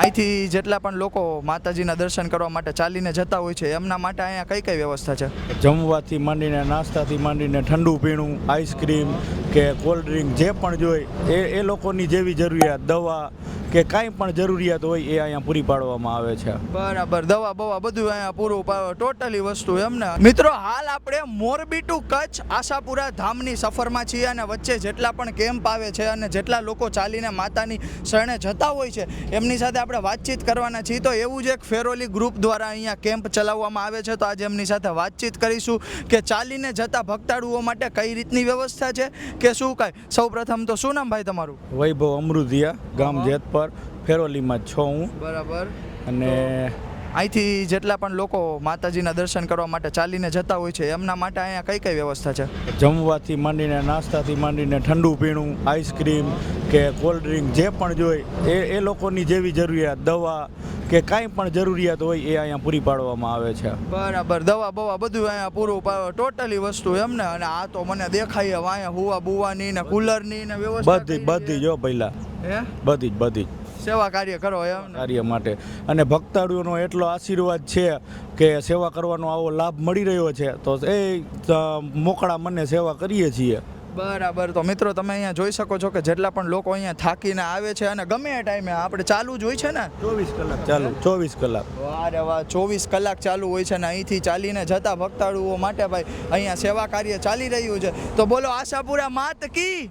અહીંથી જેટલા પણ લોકો માતાજીના દર્શન કરવા માટે ચાલીને જતા હોય છે, એમના માટે અહીંયા કઈ કઈ વ્યવસ્થા છે? જમવાથી માંડીને નાસ્તાથી માંડીને ઠંડુ પીણું, આઈસ્ક્રીમ કે કોલ્ડ ડ્રિંક જે પણ જોઈએ એ એ લોકોની જેવી જરૂરિયાત, દવા કે કાંઈ પણ જરૂરિયાત હોય એ અહીંયા પૂરી પાડવામાં આવે છે. બરાબર, દવા બવા બધું અહીંયા પૂરું ટોટલી વસ્તુ એમને. મિત્રો, હાલ આપણે મોરબી ટુ કચ્છ આશાપુરા ધામની સફરમાં છીએ અને વચ્ચે જેટલા પણ કેમ્પ આવે છે અને જેટલા લોકો ચાલીને માતાની શરણે જતા હોય છે, એમની સાથે આપણે વાતચીત કરવાના છીએ. તો એવું જ એક ફેરોલી ગ્રુપ દ્વારા અહીંયા કેમ્પ ચલાવવામાં આવે છે. તો આજે એમની સાથે વાતચીત કરીશું કે ચાલીને જતા ભક્તાળુઓ માટે કઈ રીતની વ્યવસ્થા છે કે શું કાંઈ? સૌ પ્રથમ તો શું નામ ભાઈ તમારું? વૈભવ અમૃતિયા ગામ. જેતપર ફેરોલીમાં જ છો હું. બરાબર. અને અહીંથી જેટલા પણ લોકો માતાજીના દર્શન કરવા માટે ચાલીને જતા હોય છે એમના માટે અહીંયા કઈ કઈ વ્યવસ્થા છે? જમવાથી માંડીને નાસ્તાથી માંડીને ઠંડુ પીણું આઈસ્ક્રીમ કે કોલ્ડ ડ્રિંક જે પણ જોઈએ એ એ લોકોની જેવી જરૂરિયાત દવા કે કાંઈ પણ જરૂરિયાત હોય એ અહીંયા પૂરી પાડવામાં આવે છે. બરાબર દવા બવા બધું અહીંયા પૂરું પાડે ટોટલી વસ્તુ એમ ને અને આ તો મને દેખાય અહીંયા હુવા બુવાની ને કુલરની ને વ્યવસ્થા બધી બધી. જો પહેલાં. હે? બધી જ બધી જ. સેવા કાર્ય કરો એમ કાર્ય માટે. અને ભક્તાળુઓનો એટલો આશીર્વાદ છે કે સેવા કરવાનો આવો લાભ મળી રહ્યો છે તો એ મોકળા મને સેવા કરીએ છીએ. બરાબર. તો મિત્રો તમે અહીંયા જોઈ શકો છો કે જેટલા પણ લોકો અહીંયા થાકીને આવે છે અને ગમે એ ટાઈમે આપણે ચાલુ જ હોય છે ને? ચોવીસ કલાક. ચાલુ ચોવીસ કલાક. અરે વાહ ચોવીસ કલાક ચાલુ હોય છે ને અહીંથી ચાલીને જતા ભક્તાળુઓ માટે ભાઈ અહીંયા સેવા કાર્ય ચાલી રહ્યું છે. તો બોલો આશાપુરા માત કી?